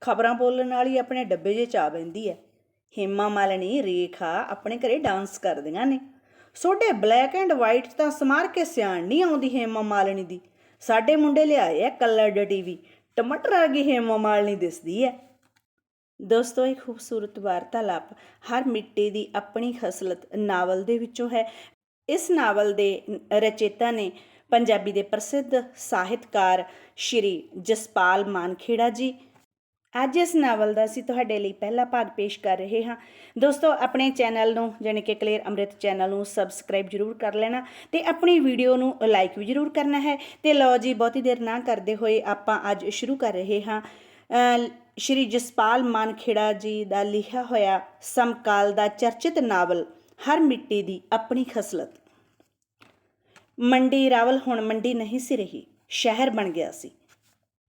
ਖਬਰਾਂ ਬੋਲਣ ਵਾਲੀ ਆਪਣੇ ਡੱਬੇ 'ਚ ਆ ਬੈਂਦੀ ਹੈ ਹੇਮਾ ਮਾਲਿਨੀ ਰੇਖਾ ਆਪਣੇ ਘਰੇ ਡਾਂਸ ਕਰਦੀਆਂ ਨੇ। ਸੋਡੇ ਬਲੈਕ ਐਂਡ ਵਾਈਟ ਤਾਂ ਸਮਾਰ ਕੇ ਸਿਆਣ ਨਹੀਂ ਆਉਂਦੀ ਹੇਮਾ ਮਾਲਿਨੀ ਦੀ। ਸਾਡੇ ਮੁੰਡੇ ਲਿਆਏ ਆ ਕਲਰਡ ਟੀਵੀ। ਟਮਾਟਰ ਵਰਗੀ ਹੇਮਾ ਮਾਲਿਨੀ ਦਿਸਦੀ ਹੈ ਦੋਸਤੋ, ਇਹ ਖੂਬਸੂਰਤ ਵਾਰਤਾਲਾਪ ਹਰ ਮਿੱਟੀ ਦੀ ਆਪਣੀ ਖਸਲਤ ਨਾਵਲ ਦੇ ਵਿੱਚੋਂ ਹੈ। ਇਸ ਨਾਵਲ ਦੇ ਰਚੇਤਾ ਨੇ ਪੰਜਾਬੀ ਦੇ ਪ੍ਰਸਿੱਧ ਸਾਹਿਤਕਾਰ ਸ਼੍ਰੀ ਜਸਪਾਲ ਮਾਨਖੇੜਾ ਜੀ ਅੱਜ ਇਸ ਨਾਵਲ ਦਾ ਅਸੀਂ ਤੁਹਾਡੇ ਲਈ ਪਹਿਲਾ ਭਾਗ ਪੇਸ਼ ਕਰ ਰਹੇ ਹਾਂ। ਦੋਸਤੋ, ਆਪਣੇ ਚੈਨਲ ਨੂੰ, ਜਾਣੀ ਕਿ ਕਲੀਅਰ ਅੰਮ੍ਰਿਤ ਚੈਨਲ ਨੂੰ ਸਬਸਕ੍ਰਾਈਬ ਜਰੂਰ ਕਰ ਲੈਣਾ ਤੇ ਆਪਣੀ ਵੀਡੀਓ ਨੂੰ ਲਾਈਕ ਵੀ ਜਰੂਰ ਕਰਨਾ ਹੈ ਤੇ ਲਓ ਜੀ, ਬਹੁਤੀ ਦੇਰ ਨਾ ਕਰਦੇ ਹੋਏ ਆਪਾਂ ਅੱਜ ਸ਼ੁਰੂ ਕਰ ਰਹੇ ਹਾਂ। ਸ਼੍ਰੀ ਜਸਪਾਲ ਮਾਨਖੇੜਾ ਜੀ ਦਾ ਲਿਖਿਆ ਹੋਇਆ ਸਮਕਾਲ ਦਾ ਚਰਚਿਤ ਨਾਵਲ, ਹਰ ਮਿੱਟੀ ਦੀ ਆਪਣੀ ਖਸਲਤ। ਮੰਡੀ ਰਾਵਲ ਹੁਣ ਮੰਡੀ ਨਹੀਂ ਸੀ ਰਹੀ, ਸ਼ਹਿਰ ਬਣ ਗਿਆ ਸੀ।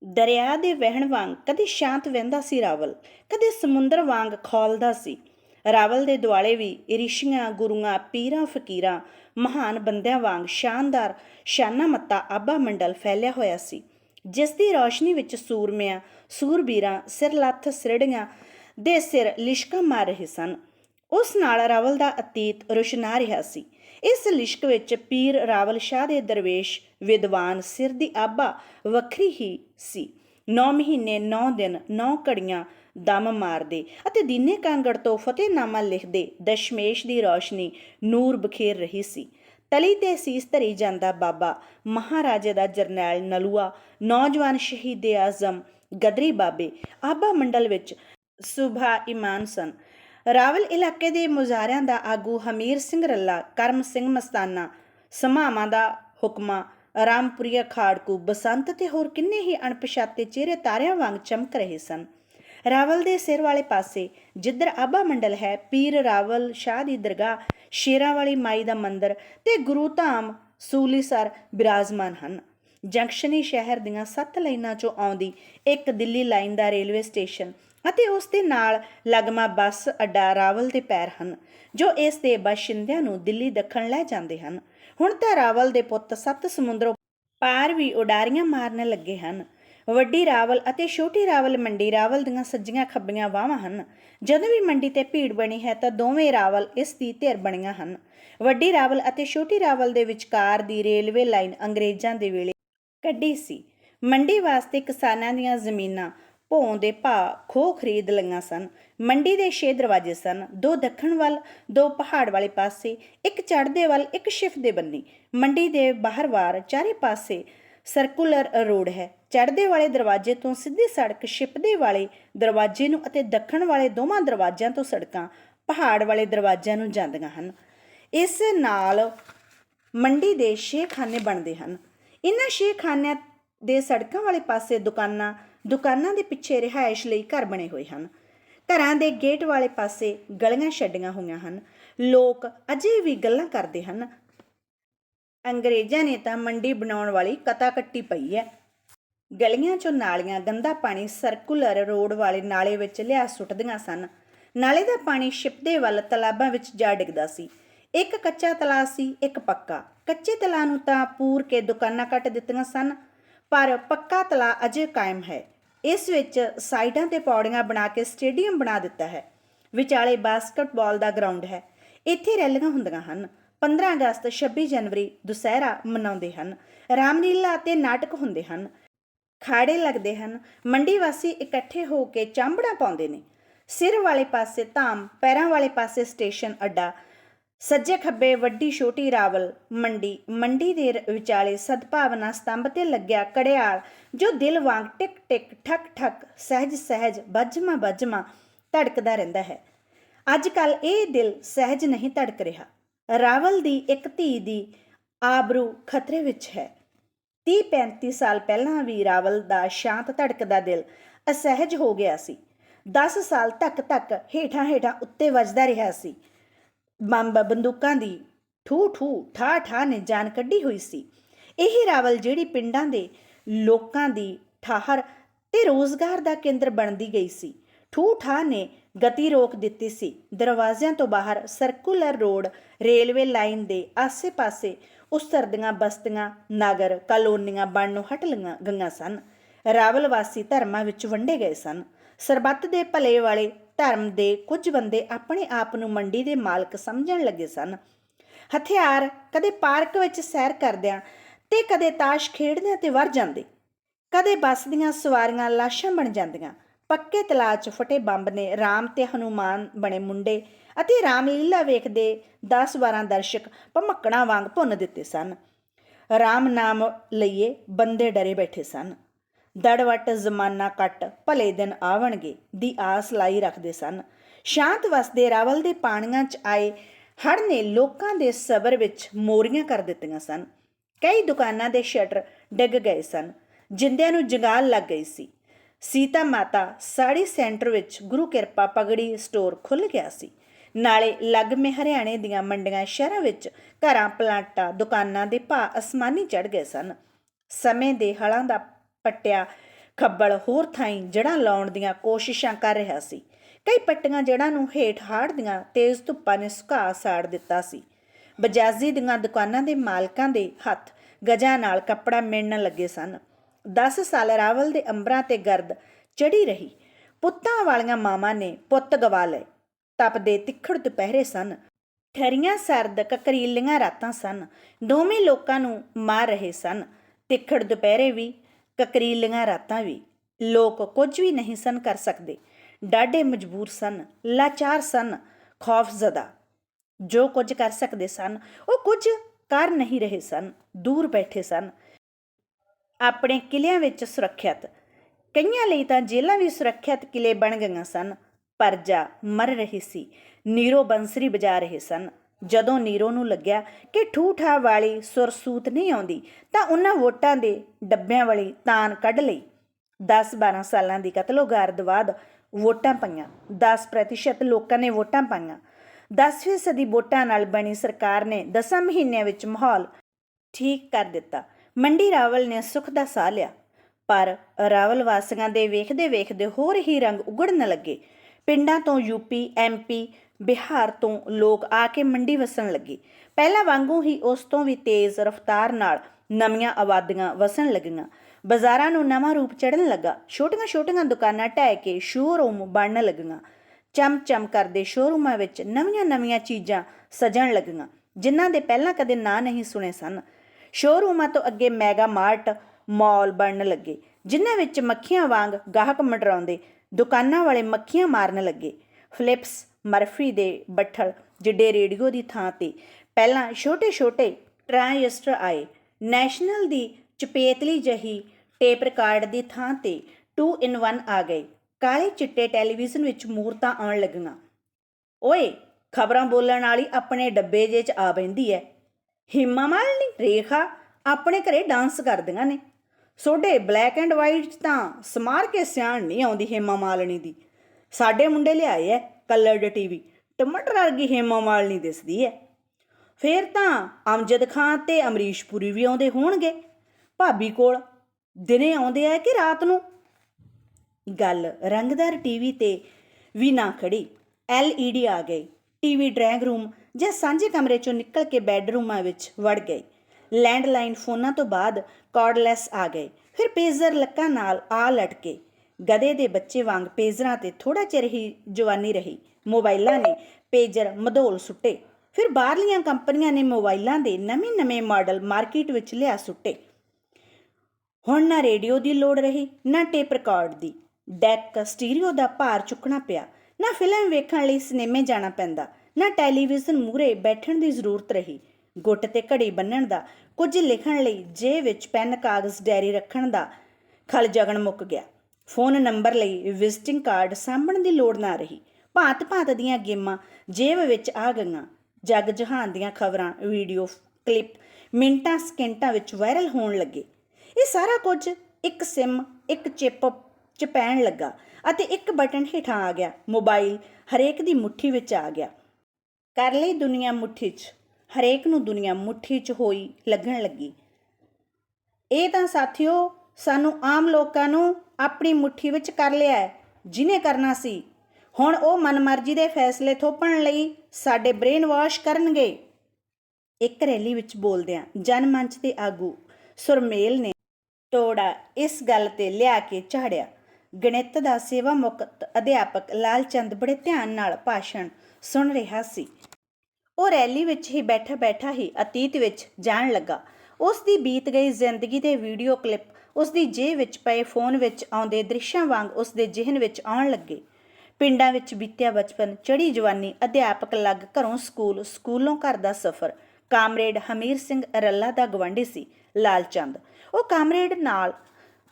ਦਰਿਆ ਦੇ ਵਹਿਣ ਵਾਂਗ ਕਦੇ ਸ਼ਾਂਤ ਵਹਿੰਦਾ ਸੀ ਰਾਵਲ, ਕਦੇ ਸਮੁੰਦਰ ਵਾਂਗ ਖੋਲਦਾ ਸੀ। ਰਾਵਲ ਦੇ ਦੁਆਲੇ ਵੀ ਰਿਸ਼ੀਆਂ, ਗੁਰੂਆਂ, ਪੀਰਾਂ, ਫਕੀਰਾਂ, ਮਹਾਨ ਬੰਦਿਆਂ ਵਾਂਗ ਸ਼ਾਨਦਾਰ ਸ਼ਾਨਾ ਮੱਤਾ ਆਭਾ ਮੰਡਲ ਫੈਲਿਆ ਹੋਇਆ ਸੀ, ਜਿਸ ਦੀ ਰੌਸ਼ਨੀ ਵਿੱਚ ਸੂਰਮਿਆਂ, ਸੂਰਬੀਰਾਂ ਸਿਰਲੱਥ ਸਿਰੜੀਆਂ ਦੇ ਸਿਰ ਲਿਸ਼ਕਾਂ ਮਾਰ ਰਹੇ ਸਨ। ਉਸ ਨਾਲ ਰਾਵਲ ਦਾ ਅਤੀਤ ਰੁਸ਼ਨਾ ਰਿਹਾ ਸੀ। ਇਸ ਲਿਸ਼ਕ ਵਿੱਚ ਪੀਰ ਰਾਵਲ ਸ਼ਾਹ ਦੇ ਦਰਵੇਸ਼, ਵਿਦਵਾਨ, ਸਿਰ ਦੀ ਆਭਾ ਵੱਖਰੀ ਹੀ ਸੀ। 9 ਮਹੀਨੇ 9 ਦਿਨ 9 ਘੜੀਆਂ ਦਮ ਮਾਰਦੇ ਅਤੇ ਦੀਨੇ ਕਾਂਗੜ ਤੋਂ ਫਤਿਹਨਾਮਾ ਲਿਖਦੇ ਦਸ਼ਮੇਸ਼ ਦੀ ਰੌਸ਼ਨੀ ਨੂਰ ਬਖੇਰ ਰਹੀ ਸੀ। ਤਲੀ ਤੇ ਸੀਸ ਧਰੀ ਜਾਂਦਾ ਬਾਬਾ ਮਹਾਰਾਜੇ ਦਾ ਜਰਨੈਲ ਨਲੂਆ, ਨੌਜਵਾਨ ਸ਼ਹੀਦ ਆਜ਼ਮ, ਗਦਰੀ ਬਾਬੇ, ਆਬਾ ਮੰਡਲ ਵਿੱਚ ਸੁਭਾ ਇਮਾਨ ਸਨ। ਰਾਵਲ ਇਲਾਕੇ ਦੇ ਮੁਜ਼ਾਰਿਆਂ ਦਾ ਆਗੂ ਹਮੀਰ ਸਿੰਘ ਰੱਲਾ ਕਰਮ ਸਿੰਘ ਮਸਤਾਨਾ, ਸਮਾਵਾਂ ਦਾ ਹੁਕਮਾ ਰਾਮਪੁਰੀਆ, ਖਾੜਕੂ, ਬਸੰਤ ਤੇ ਹੋਰ ਕਿੰਨੇ ਹੀ ਅਣਪਛਾਤੇ ਚਿਹਰੇ ਤਾਰਿਆਂ ਵਾਂਗ ਚਮਕ ਰਹੇ ਸਨ। ਰਾਵਲ ਦੇ ਸਿਰ ਵਾਲੇ ਪਾਸੇ ਜਿੱਧਰ ਆਬਾ ਮੰਡਲ ਹੈ, ਪੀਰ ਰਾਵਲ ਸ਼ਾਹ ਦੀ ਦਰਗਾਹ ਸ਼ੇਰਾਂ ਵਾਲੀ ਮਾਈ ਦਾ ਮੰਦਿਰ ਤੇ ਗੁਰੂ ਧਾਮ ਸੂਲੀਸਰ ਬਿਰਾਜਮਾਨ ਹਨ। ਜੰਕਸ਼ਨੀ ਸ਼ਹਿਰ ਦੀਆਂ ਸੱਤ ਲਾਈਨਾਂ ਚੋਂ ਆਉਂਦੀ ਇੱਕ ਦਿੱਲੀ ਲਾਈਨ ਦਾ ਰੇਲਵੇ ਸਟੇਸ਼ਨ ਅਤੇ ਉਸ ਦੇ ਨਾਲ ਲਗਮਾ ਬੱਸ ਅੱਡਾ ਰਾਵਲ ਦੇ ਪੈਰ ਹਨ, ਜੋ ਇਸ ਦੇ ਬਾਸ਼ਿੰਦਿਆਂ ਨੂੰ ਦਿੱਲੀ ਦੱਖਣ ਲੈ ਜਾਂਦੇ ਹਨ। ਹੁਣ ਤਾਂ ਰਾਵਲ ਦੇ ਪੁੱਤ ਸੱਤ ਸਮੁੰਦਰੋਂ ਪਾਰ ਵੀ ਉਡਾਰੀਆਂ ਮਾਰਨ ਲੱਗੇ ਹਨ। ਵੱਡੀ ਰਾਵਲ ਅਤੇ ਛੋਟੀ ਰਾਵਲ ਮੰਡੀ ਰਾਵਲ ਦੀਆਂ ਸੱਜੀਆਂ ਖੱਬੀਆਂ ਵਾਹਾਂ ਹਨ। ਜਦੋਂ ਵੀ ਮੰਡੀ ਤੇ ਭੀੜ ਬਣੀ ਹੈ ਤਾਂ ਦੋਵੇਂ ਰਾਵਲ ਇਸ ਦੀ ਧਿਰ ਬਣੀਆਂ ਹਨ। ਵੱਡੀ ਰਾਵਲ ਅਤੇ ਛੋਟੀ ਰਾਵਲ ਦੇ ਵਿਚਕਾਰ ਦੀ ਰੇਲਵੇ ਲਾਈਨ ਅੰਗਰੇਜ਼ਾਂ ਦੇ ਵੇਲੇ ਕੱਢੀ ਸੀ। ਮੰਡੀ ਵਾਸਤੇ ਕਿਸਾਨਾਂ ਦੀਆਂ ਜ਼ਮੀਨਾਂ ਭੋਂ ਦੇ ਭਾ ਖੋ ਖਰੀਦ ਲਈਆਂ ਸਨ। ਮੰਡੀ ਦੇ ਛੇ ਦਰਵਾਜ਼ੇ ਸਨ। ਦੋ ਦੱਖਣ ਵੱਲ, ਦੋ ਪਹਾੜ ਵਾਲੇ ਪਾਸੇ, ਇੱਕ ਚੜ੍ਹਦੇ ਵੱਲ, ਇੱਕ ਸ਼ਿਫ ਦੇ ਬੰਨੀ। ਮੰਡੀ ਦੇ ਬਾਹਰਵਾਰ ਚਾਰੇ ਪਾਸੇ ਸਰਕੂਲਰ ਰੋਡ ਹੈ। ਚੜ੍ਹਦੇ ਵਾਲੇ ਦਰਵਾਜ਼ੇ ਤੋਂ ਸਿੱਧੀ ਸੜਕ, ਛਿਪਦੇ ਵਾਲੇ ਦਰਵਾਜ਼ੇ ਨੂੰ ਅਤੇ ਦੱਖਣ ਵਾਲੇ ਦੋਵਾਂ ਦਰਵਾਜ਼ਿਆਂ ਤੋਂ ਸੜਕਾਂ ਪਹਾੜ ਵਾਲੇ ਦਰਵਾਜ਼ਿਆਂ ਨੂੰ ਜਾਂਦੀਆਂ ਹਨ। ਇਸ ਨਾਲ ਮੰਡੀ ਦੇ ਛੇ ਖਾਨੇ ਬਣਦੇ ਹਨ। ਇਹਨਾਂ ਛੇ ਖਾਨਿਆਂ ਦੇ ਸੜਕਾਂ ਵਾਲੇ ਪਾਸੇ ਦੁਕਾਨਾਂ ਦੁਕਾਨਾਂ ਦੇ ਪਿੱਛੇ ਰਿਹਾਇਸ਼ ਲਈ ਘਰ ਬਣੇ ਹੋਏ ਹਨ। ਘਰਾਂ ਦੇ ਗੇਟ ਵਾਲੇ ਪਾਸੇ ਗਲੀਆਂ ਛੱਡੀਆਂ ਹੋਈਆਂ ਹਨ। ਲੋਕ ਅਜੇ ਵੀ ਗੱਲਾਂ ਕਰਦੇ ਹਨ। ਅੰਗਰੇਜ਼ਾਂ ਨੇ ਤਾਂ ਮੰਡੀ ਬਣਾਉਣ ਵਾਲੀ ਕਤਾ ਕੱਟੀ ਪਈ ਹੈ। ਗਲੀਆਂ ਚੋਂ ਨਾਲੀਆਂ ਗੰਦਾ ਪਾਣੀ ਸਰਕੂਲਰ ਰੋਡ ਵਾਲੇ ਨਾਲੇ ਵਿੱਚ ਲਿਆ ਸੁੱਟਦੀਆਂ ਸਨ। ਨਾਲੇ ਦਾ ਪਾਣੀ ਛਿਪਦੇ ਵੱਲ ਤਲਾਬਾਂ ਵਿੱਚ ਜਾ ਡਿੱਗਦਾ ਸੀ। ਇੱਕ ਕੱਚਾ ਤਲਾਅ ਸੀ, ਇੱਕ ਪੱਕਾ। ਕੱਚੇ ਤਲਾਅ ਨੂੰ ਤਾਂ ਪੂਰ ਕੇ ਦੁਕਾਨਾਂ ਕੱਟ ਦਿੱਤੀਆਂ ਸਨ, ਪਰ ਪੱਕਾ ਤਲਾਅ ਅਜੇ ਕਾਇਮ ਹੈ। ਇਸ ਵਿੱਚ ਸਾਈਡਾਂ ਤੇ ਪੌੜੀਆਂ ਬਣਾ ਕੇ ਸਟੇਡੀਅਮ ਬਣਾ ਦਿੱਤਾ ਹੈ। ਵਿਚਾਲੇ ਬਾਸਕਟਬਾਲ ਦਾ ਗਰਾਊਂਡ ਹੈ। ਇੱਥੇ ਰੈਲੀਆਂ ਹੁੰਦੀਆਂ ਹਨ। 15 ਅਗਸਤ 26 ਜਨਵਰੀ ਦੁਸਹਿਰਾ ਮਨਾਉਂਦੇ ਹਨ। ਰਾਮਲੀਲਾ ਅਤੇ ਨਾਟਕ ਹੁੰਦੇ ਹਨ। ਖਾੜੇ ਲੱਗਦੇ ਹਨ। ਮੰਡੀ ਵਾਸੀ ਇਕੱਠੇ ਹੋ ਕੇ ਚਾਂਬੜਾ ਪਾਉਂਦੇ ਨੇ। ਸਿਰ ਵਾਲੇ ਪਾਸੇ ਧਾਮ, ਪੈਰਾਂ ਵਾਲੇ ਪਾਸੇ ਸਟੇਸ਼ਨ ਅੱਡਾ ਸੱਜੇ ਖੱਬੇ ਵੱਡੀ ਛੋਟੀ ਰਾਵਲ, ਮੰਡੀ ਮੰਡੀ ਦੇ ਵਿਚਾਲੇ ਸਦਭਾਵਨਾ ਸਤੰਭ ਤੇ ਲੱਗਿਆ ਕੜਿਆਲ, ਜੋ ਦਿਲ ਵਾਂਗ ਟਿਕ ਟਿਕ, ਠਕ ਠਕ, ਸਹਿਜ ਸਹਿਜ, ਬੱਜਮਾ ਬੱਜਮਾ ਧੜਕਦਾ ਰਹਿੰਦਾ ਹੈ। ਅੱਜ ਕੱਲ ਇਹ ਦਿਲ ਸਹਿਜ ਨਹੀਂ ਧੜਕ ਰਿਹਾ। ਰਾਵਲ ਦੀ ਇੱਕ ਧੀ ਦੀ ਆਬਰੂ ਖਤਰੇ ਵਿੱਚ ਹੈ। 30 35 ਸਾਲ ਪਹਿਲਾਂ ਵੀ ਰਾਵਲ ਦਾ ਸ਼ਾਂਤ ਧੜਕਦਾ ਦਿਲ ਅਸਹਿਜ ਹੋ ਗਿਆ ਸੀ। 10 ਸਾਲ ਤੱਕ ਤੱਕ ਹੇਠਾਂ ਹੇਠਾਂ ਉੱਤੇ ਵੱਜਦਾ ਰਿਹਾ ਸੀ। ਬੰਬ ਬੰਦੂਕਾਂ ਦੀ ਠੂ ਠੂ ਠਾ ਠਾ ਨੇ ਜਾਨ ਕੱਢੀ ਹੋਈ ਸੀ। ਇਹ ਰਾਵਲ ਜਿਹੜੀ ਪਿੰਡਾਂ ਦੇ ਲੋਕਾਂ ਦੀ ਠਾਹਰ ਤੇ ਰੋਜ਼ਗਾਰ ਦਾ ਕੇਂਦਰ ਬਣਦੀ ਗਈ ਸੀ ਠੂ ਠਾ ਨੇ ਗਤੀ ਰੋਕ ਦਿੱਤੀ ਸੀ। ਦਰਵਾਜ਼ਿਆਂ ਤੋਂ ਬਾਹਰ ਸਰਕੂਲਰ ਰੋਡ, ਰੇਲਵੇ ਲਾਈਨ ਦੇ ਆਸੇ-ਪਾਸੇ ਉਸਰਦੀਆਂ ਬਸਤੀਆਂ, ਨਗਰ ਕਲੋਨੀਆਂ ਬਣਨੋਂ ਹਟ ਲਈਆਂ ਗਈਆਂ ਸਨ। ਰਾਵਲ ਵਾਸੀ ਧਰਮਾਂ ਵਿੱਚ ਵੰਡੇ ਗਏ ਸਨ। ਸਰਬੱਤ ਦੇ ਭਲੇ ਵਾਲੇ ਧਰਮ ਦੇ ਕੁਝ ਬੰਦੇ ਆਪਣੇ ਆਪ ਨੂੰ ਮੰਡੀ ਦੇ ਮਾਲਕ ਸਮਝਣ ਲੱਗੇ ਸਨ। ਹਥਿਆਰ ਕਦੇ ਪਾਰਕ ਵਿੱਚ ਸੈਰ ਕਰਦਿਆਂ ਤੇ ਕਦੇ ਤਾਸ਼ ਖੇਡਦਿਆਂ ਤੇ ਵਰ ਜਾਂਦੇ। ਕਦੇ ਬੱਸ ਦੀਆਂ ਸਵਾਰੀਆਂ ਲਾਸ਼ਾਂ ਬਣ ਜਾਂਦੀਆਂ। ਪੱਕੇ ਤਲਾਅ 'ਚ ਫਟੇ ਬੰਬ ਨੇ ਰਾਮ ਤੇ ਹਨੂਮਾਨ ਬਣੇ ਮੁੰਡੇ ਅਤੇ ਰਾਮਲੀਲਾ ਵੇਖਦੇ 10-12 ਦਰਸ਼ਕ ਭਮੱਕੜਾਂ ਵਾਂਗ ਭੁੰਨ ਦਿੱਤੇ ਸਨ। ਰਾਮ ਨਾਮ ਲਈਏ ਬੰਦੇ ਡਰੇ ਬੈਠੇ ਸਨ। ਦੜਵਟ ਜ਼ਮਾਨਾ ਕੱਟ, ਭਲੇ ਦਿਨ ਆਵਣਗੇ, ਦੀ ਆਸ ਲਾਈ ਰੱਖਦੇ ਸਨ। ਸ਼ਾਂਤ ਵਸਦੇ ਰਾਵਲ ਦੇ ਪਾਣੀਆਂ 'ਚ ਆਏ ਹੜ੍ਹ ਨੇ ਲੋਕਾਂ ਦੇ ਸਬਰ ਵਿੱਚ ਮੋਰੀਆਂ ਕਰ ਦਿੱਤੀਆਂ ਸਨ। ਕਈ ਦੁਕਾਨਾਂ ਦੇ ਸ਼ਟਰ ਡਿੱਗ ਗਏ ਸਨ, ਜਿੰਦਿਆਂ ਨੂੰ ਜੰਗਾਲ ਲੱਗ ਗਈ ਸੀ। ਸੀਤਾ ਮਾਤਾ ਸਾੜੀ ਸੈਂਟਰ ਵਿੱਚ ਗੁਰੂ ਕਿਰਪਾ ਪਗੜੀ ਸਟੋਰ ਖੁੱਲ ਗਿਆ ਸੀ। ਨਾਲੇ ਲੱਗਮੇ ਹਰਿਆਣੇ ਦੀਆਂ ਮੰਡੀਆਂ ਸ਼ਹਿਰਾਂ ਵਿੱਚ ਘਰਾਂ, ਪਲਾਟਾਂ, ਦੁਕਾਨਾਂ ਦੇ ਭਾਅ ਅਸਮਾਨੀ ਚੜ ਗਏ ਸਨ। ਸਮੇਂ ਦੇ ਹਲਾਂ ਦਾ ਪੱਟਿਆ ਖੱਬਲ ਹੋਰ ਥਾਈਂ ਜੜਾਂ ਲਾਉਣ ਦੀਆਂ ਕੋਸ਼ਿਸ਼ਾਂ ਕਰ ਰਿਹਾ ਸੀ। ਕਈ ਪੱਟੀਆਂ ਜੜਾਂ ਨੂੰ ਹੇਠ ਹਾੜਦੀਆਂ ਤੇਜ਼ ਧੁੱਪਾਂ ਨੇ ਸੁਕਾ ਸਾੜ ਦਿੱਤਾ ਸੀ। ਬਜਾਜ਼ੀ ਦੀਆਂ ਦੁਕਾਨਾਂ ਦੇ ਮਾਲਕਾਂ ਦੇ ਹੱਥ ਗਜਾਂ ਨਾਲ ਕੱਪੜਾ ਮਿਣਨ ਲੱਗੇ ਸਨ। 10 ਸਾਲ ਰਾਵਲ ਦੇ ਅੰਬਰਾਂ ਤੇ ਗਰਦ ਚੜੀ ਰਹੀ। ਪੁੱਤਾਂ ਵਾਲੀਆਂ ਮਾਵਾਂ ਨੇ ਪੁੱਤ ਗਵਾ ਲਏ। ਤਪਦੇ ਤਿੱਖੜ ਦੁਪਹਿਰੇ ਸਨ। ਠਰੀਆਂ ਸਰਦ ਕਕਰੀਲੀਆਂ ਰਾਤਾਂ ਸਨ। ਦੋਵੇਂ ਲੋਕਾਂ ਨੂੰ ਮਾਰ ਰਹੇ ਸਨ। ਤਿੱਖੜ ਦੁਪਹਿਰੇ ਵੀ ਕਕਰੀਲੀਆਂ ਰਾਤਾਂ ਵੀ ਲੋਕ ਕੁਝ ਵੀ ਨਹੀਂ ਸਨ ਕਰ ਸਕਦੇ। ਡਾਢੇ ਮਜਬੂਰ ਸਨ, ਲਾਚਾਰ ਸਨ ਖੌਫਜ਼ਦਾ ਜੋ ਕੁਝ ਕਰ ਸਕਦੇ ਸਨ, ਉਹ ਕੁਝ ਕਰ ਨਹੀਂ ਰਹੇ ਸਨ, ਦੂਰ ਬੈਠੇ ਸਨ। ਆਪਣੇ ਕਿਲਿਆਂ ਵਿੱਚ ਸੁਰੱਖਿਅਤ। ਕਈਆਂ ਲਈ ਤਾਂ ਜੇਲ੍ਹਾਂ ਵੀ ਸੁਰੱਖਿਅਤ ਕਿਲੇ ਬਣ ਗਈਆਂ ਸਨ ਪਰਜਾ ਮਰ ਰਹੀ ਸੀ, ਨੀਰੋ ਬੰਸਰੀ ਵਜਾ ਰਹੇ ਸਨ। ਜਦੋਂ ਨੀਰੋ ਨੂੰ ਲੱਗਿਆ ਕਿ ਠੂਠਾ ਵਾਲੀ ਸੁਰਸੂਤ ਨਹੀਂ ਆਉਂਦੀ, ਤਾਂ ਉਹਨਾਂ ਵੋਟਾਂ ਦੇ ਡੱਬਿਆਂ ਵਾਲੀ ਤਾਨ ਕੱਢ ਲਈ। 10-12 ਸਾਲਾਂ ਦੀ ਕਤਲੋਗਾਰਦ ਬਾਅਦ ਵੋਟਾਂ ਪਈਆਂ। 10% ਲੋਕਾਂ ਨੇ ਵੋਟਾਂ ਪਾਈਆਂ। 10ਵੀਂ ਸਦੀ ਵੋਟਾਂ ਨਾਲ ਬਣੀ ਸਰਕਾਰ ਨੇ 10 ਮਹੀਨਿਆਂ ਵਿੱਚ ਮਾਹੌਲ ਠੀਕ ਕਰ ਦਿੱਤਾ। ਮੰਡੀ ਰਾਵਲ ਨੇ ਸੁੱਖ ਦਾ ਸਾਹ ਲਿਆ। ਪਰ ਰਾਵਲ ਵਾਸੀਆਂ ਦੇ ਵੇਖਦੇ ਵੇਖਦੇ ਹੋਰ ਹੀ ਰੰਗ ਉਗੜਨ ਲੱਗੇ। ਪਿੰਡਾਂ ਤੋਂ ਯੂਪੀ ਐਮਪੀ ਬਿਹਾਰ ਤੋਂ ਲੋਕ ਆ ਕੇ ਮੰਡੀ ਵਸਣ ਲੱਗੇ। ਪਹਿਲਾਂ ਵਾਂਗੂ ਹੀ ਉਸ ਤੋਂ ਵੀ ਤੇਜ਼ ਰਫ਼ਤਾਰ ਨਾਲ ਨਵੀਆਂ ਆਬਾਦੀਆਂ ਵਸਣ ਲੱਗੀਆਂ। ਬਾਜ਼ਾਰਾਂ ਨੂੰ ਨਵਾਂ ਰੂਪ ਚੜਨ ਲੱਗਾ। ਛੋਟੀਆਂ-ਛੋਟੀਆਂ ਦੁਕਾਨਾਂ ਢਹਿ ਕੇ ਸ਼ੋਰੂਮ ਬਣਨ ਲੱਗੀਆਂ। ਚਮ-ਚਮ ਕਰਦੇ ਸ਼ੋਰੂਮਾਂ ਵਿੱਚ ਨਵੀਆਂ-ਨਵੀਆਂ ਚੀਜ਼ਾਂ ਸਜਣ ਲੱਗੀਆਂ, ਜਿਨ੍ਹਾਂ ਦੇ ਪਹਿਲਾਂ ਕਦੇ ਨਾਂ ਨਹੀਂ ਸੁਣੇ ਸਨ। ਸ਼ੋਰੂਮਾਂ ਤੋਂ ਅੱਗੇ ਮੈਗਾ ਮਾਰਟ, ਮਾਲ ਬਣਨ ਲੱਗੇ, ਜਿਨ੍ਹਾਂ ਵਿੱਚ ਮੱਖੀਆਂ ਵਾਂਗ ਗਾਹਕ ਮੰਡਰਾਉਂਦੇ ਦੁਕਾਨਾਂ ਵਾਲੇ ਮੱਖੀਆਂ ਮਾਰਨ ਲੱਗੇ। ਫਲਿਪਸ ਮਰਫੀ ਦੇ ਬੱਠਲ ਜਿੱਡੇ ਰੇਡੀਓ ਦੀ ਥਾਂ ਤੇ। ਪਹਿਲਾਂ ਛੋਟੇ-ਛੋਟੇ ਟ੍ਰਾਂਜਿਸਟਰ ਆਏ। ਨੈਸ਼ਨਲ ਦੀ ਚਪੇਤਲੀ ਜਹੀ ਟੇਪ ਰਿਕਾਰਡ ਦੀ ਥਾਂ ਤੇ 2 ਇਨ 1 ਆ ਗਏ। ਕਾਲੇ ਚਿੱਟੇ ਟੈਲੀਵਿਜ਼ਨ ਵਿੱਚ ਮੂਰਤਾਂ ਆਉਣ ਲੱਗੀਆਂ। ਓਏ, ਖਬਰਾਂ ਬੋਲਣ ਵਾਲੀ ਆਪਣੇ ਡੱਬੇ ਜੇ ਚ ਆ ਬੈੰਦੀ ਐ। ਹਿੰਮਾ ਮਾਲਨੀ ਰੇਖਾ, ਆਪਣੇ ਘਰੇ ਡਾਂਸ ਕਰਦੀਆਂ ਨੇ। ਸੋਡੇ ਬਲੈਕ ਐਂਡ ਵਾਈਟ 'ਚ ਤਾਂ ਸਮਾਰ ਕੇ ਸਿਆਣ ਨਹੀਂ ਆਉਂਦੀ ਹਿੰਮਾ ਮਾਲਣੀ ਦੀ। ਸਾਡੇ ਮੁੰਡੇ ਲਿਆਏ ਐ। Coloured TV. ਟਮਾਟਰ ਵਰਗੀ ਹਿੰਮਾ ਮਾਲਣੀ ਦਿਸਦੀ ਹੈ ਫੇਰ ਤਾਂ ਅਮਜਦ ਖਾਨ ਤੇ ਅਮਰੀਸ਼ ਪੁਰੀ ਵੀ ਆਉਂਦੇ ਹੋਣਗੇ। ਭਾਬੀ ਕੋਲ ਦਿਨੇ ਆਉਂਦੇ ਆ ਕਿ ਰਾਤ ਨੂੰ? ਗੱਲ ਰੰਗਦਾਰ ਟੀਵੀ ਤੇ ਵੀ ਨਾ ਖੜੀ। LED ਆ ਗਈ। ਟੀਵੀ ਡਰਾਇੰਗ ਰੂਮ ਜਾਂ ਸਾਂਝੇ ਕਮਰੇ ਚੋਂ ਨਿਕਲ ਕੇ ਬੈੱਡਰੂਮਾਂ ਵਿੱਚ ਵੜ ਗਈ। ਲੈਂਡਲਾਈਨ ਫੋਨਾਂ ਤੋਂ ਬਾਅਦ ਕਾਰਡਲੈਸ ਆ ਗਏ ਫਿਰ ਪੇਜ਼ਰ ਲੱਕਾਂ ਨਾਲ ਆ ਲਟਕੇ। ਗਧੇ ਦੇ ਬੱਚੇ ਵਾਂਗ ਪੇਜ਼ਰਾਂ ਤੇ ਥੋੜਾ ਚਿਰ ਹੀ ਜਵਾਨੀ ਰਹੀ। ਮੋਬਾਈਲਾਂ ਨੇ ਪੇਜਰ ਮਧੋਲ ਸੁੱਟੇ। ਫਿਰ ਬਾਹਰਲੀਆਂ ਕੰਪਨੀਆਂ ਨੇ ਮੋਬਾਈਲਾਂ ਦੇ ਨਵੇਂ-ਨਵੇਂ ਮਾਡਲ ਮਾਰਕੀਟ ਵਿੱਚ ਲਿਆ ਸੁੱਟੇ। ਹੁਣ ਨਾ ਰੇਡੀਓ ਦੀ ਲੋੜ ਰਹੀ, ਨਾ ਟੇਪ ਰਿਕਾਰਡ ਦੀ। ਡੈਕ ਸਟੀਰੀਓ ਦਾ ਭਾਰ ਚੁੱਕਣਾ ਪਿਆ। ਨਾ ਫਿਲਮ ਵੇਖਣ ਲਈ ਸਿਨੇਮੇ ਜਾਣਾ ਪੈਂਦਾ। ਨਾ ਟੈਲੀਵਿਜ਼ਨ ਮੂਹਰੇ ਬੈਠਣ ਦੀ ਜ਼ਰੂਰਤ ਰਹੀ। ਗੁੱਟ ਤੇ ਘੜੀ ਬੰਨਣ ਦਾ, ਕੁਝ ਲਿਖਣ ਲਈ ਜੇਬ ਵਿੱਚ ਪੈਨ ਕਾਗਜ਼ ਡੈਰੀ ਰੱਖਣ ਦਾ ਖਲ ਜਗਣ ਮੁੱਕ ਗਿਆ। ਫੋਨ ਨੰਬਰ ਲਈ ਵਿਜ਼ਿਟਿੰਗ ਕਾਰਡ ਸਾਂਭਣ ਦੀ ਲੋੜ ਨਾ ਰਹੀ। ਭਾਂਤ-ਭਾਂਤ ਦੀਆਂ ਗੇਮਾਂ ਜੇਬ ਵਿੱਚ ਆ ਗਈਆਂ। ਜਗ ਜਹਾਨ ਦੀਆਂ ਖਬਰਾਂ, ਵੀਡੀਓ, ਕਲਿੱਪ ਮਿੰਟਾਂ, ਸਕਿੰਟਾਂ ਵਿੱਚ ਵਾਇਰਲ ਹੋਣ ਲੱਗੇ। ਇਹ ਸਾਰਾ ਕੁਝ ਇੱਕ ਸਿਮ, ਇੱਕ ਚਿਪ ਚ ਪੈਣ ਲੱਗਾ ਅਤੇ ਇੱਕ ਬਟਨ ਹੇਠਾਂ ਆ ਗਿਆ। ਮੋਬਾਈਲ ਹਰੇਕ ਦੀ ਮੁੱਠੀ ਵਿੱਚ ਆ ਗਿਆ। ਕਰ ਲਈ ਦੁਨੀਆ ਮੁੱਠੀ 'ਚ। ਹਰੇਕ ਨੂੰ ਦੁਨੀਆ ਮੁੱਠੀ 'ਚ ਹੋਈ ਲੱਗਣ ਲੱਗੀ। ਇਹ ਤਾਂ ਸਾਥੀਓ ਸਾਨੂੰ ਆਮ ਲੋਕਾਂ ਨੂੰ ਆਪਣੀ ਮੁੱਠੀ ਵਿੱਚ ਕਰ ਲਿਆ ਹੈ, ਜਿਨੇ ਕਰਨਾ ਸੀ। ਹੁਣ ਉਹ ਮਨਮਰਜ਼ੀ ਦੇ ਫੈਸਲੇ ਥੋਪਣ ਲਈ ਸਾਡੇ ਬ੍ਰੇਨ ਵਾਸ਼ ਕਰਨਗੇ। ਇੱਕ ਰੈਲੀ ਵਿੱਚ ਬੋਲਦਿਆਂ ਜਨਮੰਚ ਦੇ ਆਗੂ ਸੁਰਮੇਲ ਨੇ ਤੋੜਾ ਇਸ ਗੱਲ ਤੇ ਲਿਆ ਕੇ ਝਾੜਿਆ। ਗਣਿਤ ਦਾ ਸੇਵਾ ਮੁਕਤ ਅਧਿਆਪਕ ਲਾਲ ਚੰਦ ਬੜੇ ਧਿਆਨ ਨਾਲ ਭਾਸ਼ਣ ਸੁਣ ਰਿਹਾ ਸੀ। ਉਹ ਰੈਲੀ ਵਿੱਚ ਹੀ ਬੈਠਾ ਬੈਠਾ ਹੀ ਅਤੀਤ ਵਿੱਚ ਜਾਣ ਲੱਗਾ। ਉਸ ਦੀ ਬੀਤ ਗਈ ਜ਼ਿੰਦਗੀ ਦੇ ਵੀਡੀਓ ਕਲਿੱਪ ਉਸ ਦੀ ਜੇਬ ਵਿੱਚ ਪਏ ਫੋਨ ਵਿੱਚ ਆਉਂਦੇ ਦ੍ਰਿਸ਼ਾਂ ਵਾਂਗ ਉਸ ਦੇ ਜ਼ਿਹਨ ਵਿੱਚ ਆਉਣ ਲੱਗੇ। ਪਿੰਡਾਂ ਵਿੱਚ ਬੀਤਿਆ ਬਚਪਨ ਚੜੀ ਜਵਾਨੀ, ਅਧਿਆਪਕ ਲੱਗ ਘਰੋਂ ਸਕੂਲ, ਸਕੂਲੋਂ ਘਰ ਦਾ ਸਫ਼ਰ। ਕਾਮਰੇਡ ਹਮੀਰ ਸਿੰਘ ਰੱਲਾ ਦਾ ਗਵਾਂਢੀ ਸੀ, ਲਾਲ ਚੰਦ। ਉਹ ਕਾਮਰੇਡ ਨਾਲ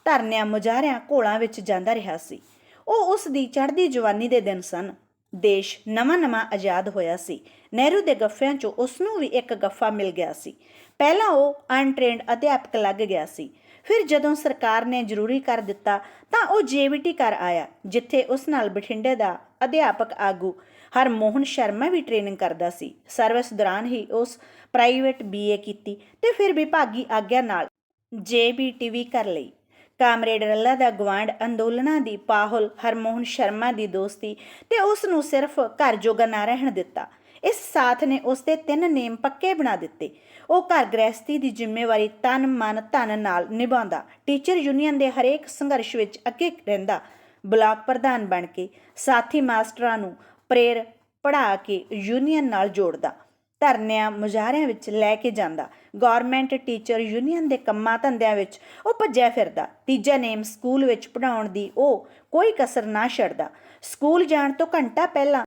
ਧਰਨਿਆਂ ਮੁਜ਼ਾਹਰਿਆਂ ਘੋਲਾਂ ਵਿੱਚ ਜਾਂਦਾ ਰਿਹਾ ਸੀ। ਉਹ ਉਸ ਦੀ ਚੜ੍ਹਦੀ ਜਵਾਨੀ ਦੇ ਦਿਨ ਸਨ। ਦੇਸ਼ ਨਵਾਂ-ਨਵਾਂ ਆਜ਼ਾਦ ਹੋਇਆ ਸੀ। ਨਹਿਰੂ ਦੇ ਗੱਫਿਆਂ 'ਚੋਂ ਉਸ ਨੂੰ ਵੀ ਇੱਕ ਗੱਫਾ ਮਿਲ ਗਿਆ ਸੀ। ਪਹਿਲਾਂ ਉਹ ਅਨਟ੍ਰੇਨਡ ਅਧਿਆਪਕ ਲੱਗ ਗਿਆ ਸੀ। ਫਿਰ ਜਦੋਂ ਸਰਕਾਰ ਨੇ ਜ਼ਰੂਰੀ ਕਰ ਦਿੱਤਾ, ਤਾਂ ਉਹ ਜੇਵੀਟੀ ਕਰ ਆਇਆ, ਜਿੱਥੇ ਉਸ ਨਾਲ ਬਠਿੰਡੇ ਦਾ ਅਧਿਆਪਕ ਆਗੂ ਹਰਮੋਹਨ ਸ਼ਰਮਾ ਵੀ ਟ੍ਰੇਨਿੰਗ ਕਰਦਾ ਸੀ। ਸਰਵਿਸ ਦੌਰਾਨ ਹੀ ਉਸ ਪ੍ਰਾਈਵੇਟ ਬੀਏ ਕੀਤੀ ਤੇ ਫਿਰ ਵਿਭਾਗੀ ਆਗਿਆ ਨਾਲ ਜੇਬੀਟੀ ਵੀ ਕਰ ਲਈ। ਕਾਮਰੇਡ ਰੱਲਾ ਦਾ ਗਵਾਂਡ ਅੰਦੋਲਨਾਂ ਦੀ ਪਾਹੁਲ ਹਰਮੋਹਨ ਸ਼ਰਮਾ ਦੀ ਦੋਸਤੀ ਤੇ ਉਸ ਨੂੰ ਸਿਰਫ ਘਰ ਜੋਗਾ ਨਾ ਰਹਿਣ ਦਿੱਤਾ। ਇਸ ਸਾਥ ਨੇ ਉਸ ਦੇ ਤਿੰਨ ਨੇਮ ਪੱਕੇ ਬਣਾ ਦਿੱਤੇ। ਉਹ ਘਰ ਗ੍ਰਹਿਸਤੀ ਦੀ ਜ਼ਿੰਮੇਵਾਰੀ ਤਨ ਮਨ ਧਨ ਨਾਲ ਨਿਭਾਉਂਦਾ। ਟੀਚਰ ਯੂਨੀਅਨ ਦੇ ਹਰੇਕ ਸੰਘਰਸ਼ ਵਿੱਚ ਅੱਗੇ ਰਹਿੰਦਾ। ਬਲਾਕ ਪ੍ਰਧਾਨ ਬਣ ਕੇ ਸਾਥੀ ਮਾਸਟਰਾਂ ਨੂੰ ਪ੍ਰੇਰ ਪੜ੍ਹਾ ਕੇ ਯੂਨੀਅਨ ਨਾਲ ਜੋੜਦਾ। ਧਰਨਿਆਂ ਮੁਜ਼ਾਹਰਿਆਂ ਵਿੱਚ ਲੈ ਕੇ ਜਾਂਦਾ। ਗਵਰਨਮੈਂਟ ਟੀਚਰ ਯੂਨੀਅਨ ਦੇ ਕੰਮਾਂ ਧੰਦਿਆਂ ਵਿੱਚ ਉਹ ਭੱਜਿਆ ਫਿਰਦਾ। ਤੀਜਾ ਨੇਮ ਸਕੂਲ ਵਿੱਚ ਪੜਾਉਣ ਦੀ ਉਹ ਕੋਈ ਕਸਰ ਨਾ ਛੱਡਦਾ। ਸਕੂਲ ਜਾਣ ਤੋਂ ਘੰਟਾ ਪਹਿਲਾਂ